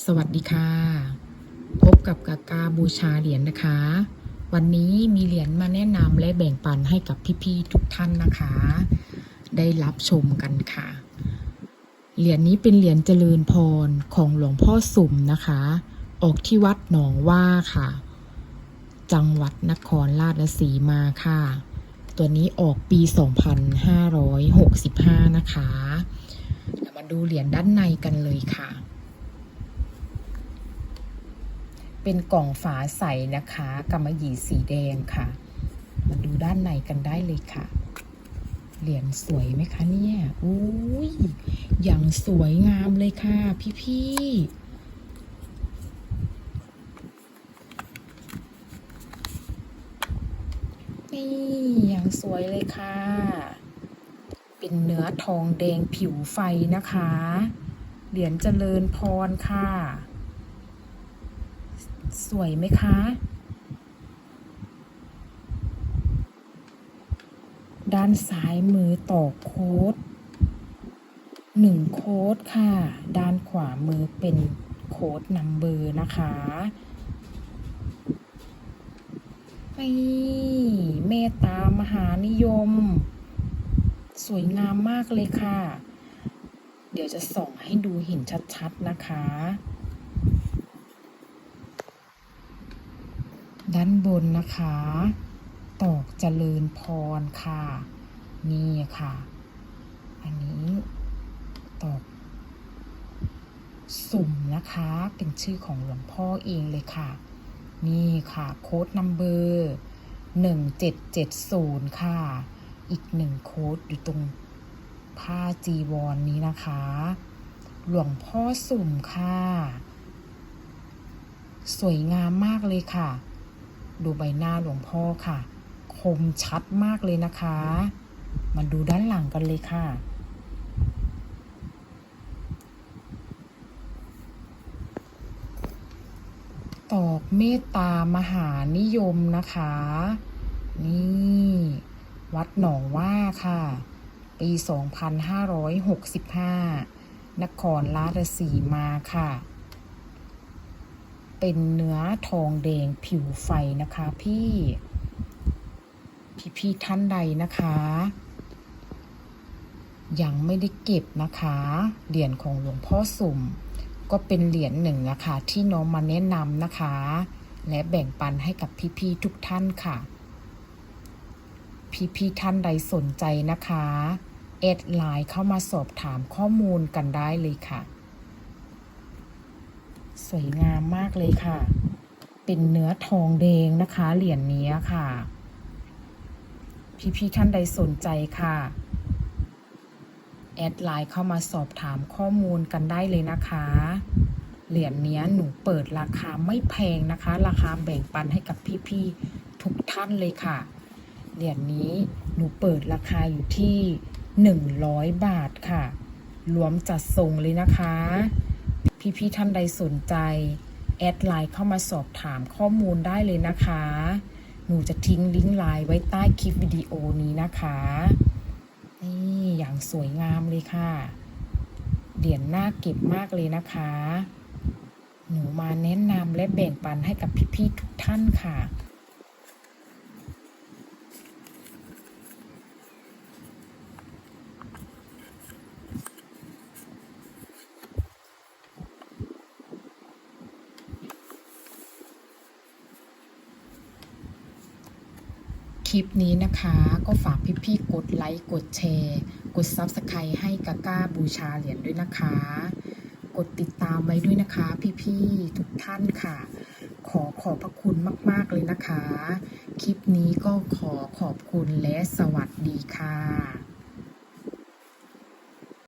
สวัสดีค่ะ พบกับกากาบูชาเหรียญนะคะ วันนี้มีเหรียญมาแนะนำและแบ่งปันให้กับพี่ๆทุกท่านนะคะ ได้รับชมกันค่ะ เหรียญนี้เป็นเหรียญเจริญพรของหลวงพ่อสุ่มนะคะ ออกที่วัดหนองว่าค่ะ จังหวัดนครราชสีมาค่ะ ตัวนี้ออกปี 2565 นะคะเดี๋ยวมาดูเหรียญด้านในกันเลยค่ะ เป็นกล่องฝาใสนะคะกำมะหยี่สีแดงค่ะ มาดูด้านในกันได้เลยค่ะ เหรียญสวยไหมคะเนี่ยอุ้ยอย่างสวยงามเลยค่ะ พี่ๆนี่อย่างสวยเลยค่ะ เป็นเนื้อทองแดงผิวไฟนะคะ เหรียญเจริญพรค่ะ สวยไหมคะ ด้านซ้ายมือต่อโค้ดหนึ่งโค้ดค่ะ ด้านขวามือเป็นโค้ดนัมเบอร์นะคะนี่เมตตามหานิยม สวยงามมากเลยค่ะ เดี๋ยวจะส่องให้ดูเห็นชัดๆนะคะ ด้านบนนะคะ ตอกเจริญพรค่ะ นี่ค่ะ อันนี้ตอกสุ่มนะคะ เป็นชื่อของหลวงพ่อเองเลยค่ะ นี่ค่ะ โค้ดนัมเบอร์หนึ่งเจ็ดเจ็ดศูนย์ค่ะ อีกหนึ่งโค้ดอยู่ตรงผ้าจีวรนนี้นะคะ หลวงพ่อสุ่มค่ะ สวยงามมากเลยค่ะ ดูใบหน้าหลวงพ่อค่ะ คมชัดมากเลยนะคะ มาดูด้านหลังกันเลยค่ะ ตอกเมตตามหานิยมนะคะ นี่วัดหนองว่าค่ะ ปี 2565 นครราชสีมาค่ะ เป็นเนื้อทองแดงผิวไฟนะคะพี่พี่พี่ ๆ ท่านใดนะคะ ยังไม่ได้เก็บนะคะ เหรียญของหลวงพ่อสุ่ม ก็เป็นเหรียญหนึ่งนะคะ ที่น้องมาแนะนำนะคะ และแบ่งปันให้กับพี่ ๆ ทุกท่านค่ะ พี่ ๆ ท่านใดสนใจนะคะ แอดไลน์เข้ามาสอบถามข้อมูลกันได้เลยค่ะ สวยงามมากเลยค่ะ เป็นเนื้อทองแดงนะคะ เหรียญนี้ค่ะ พี่ๆท่านใดสนใจค่ะ แอดไลน์เข้ามาสอบถามข้อมูลกันได้เลยนะคะ เหรียญนี้หนูเปิดราคาไม่แพงนะคะ ราคาแบ่งปันให้กับพี่ๆทุกท่านเลยค่ะ เหรียญนี้หนูเปิดราคาอยู่ที่ 100 บาทค่ะรวมจัดส่งเลยนะคะ พี่ๆท่านใดสนใจแอดไลน์เข้ามาสอบถามข้อมูลได้เลยนะคะ หนูจะทิ้งลิงก์ไลน์ไว้ใต้คลิปวิดีโอนี้นะคะ นี่อย่างสวยงามเลยค่ะเหรียญน่าเก็บมากเลยนะคะ หนูมาแนะนำและแบ่งปันให้กับพี่ๆทุกท่านค่ะ ลิปนี้นะคะ ก็ฝากพี่ๆกดไลค์กดแชร์ กด Subscribe ให้กาก้าบูชาเหรียญด้วยนะคะ กดติดตามไว้ด้วยนะคะ พี่ๆทุกท่านค่ะ ขอขอบพระคุณมากๆเลยนะคะ คลิปนี้ก็ขอขอบคุณและสวัสดีค่ะ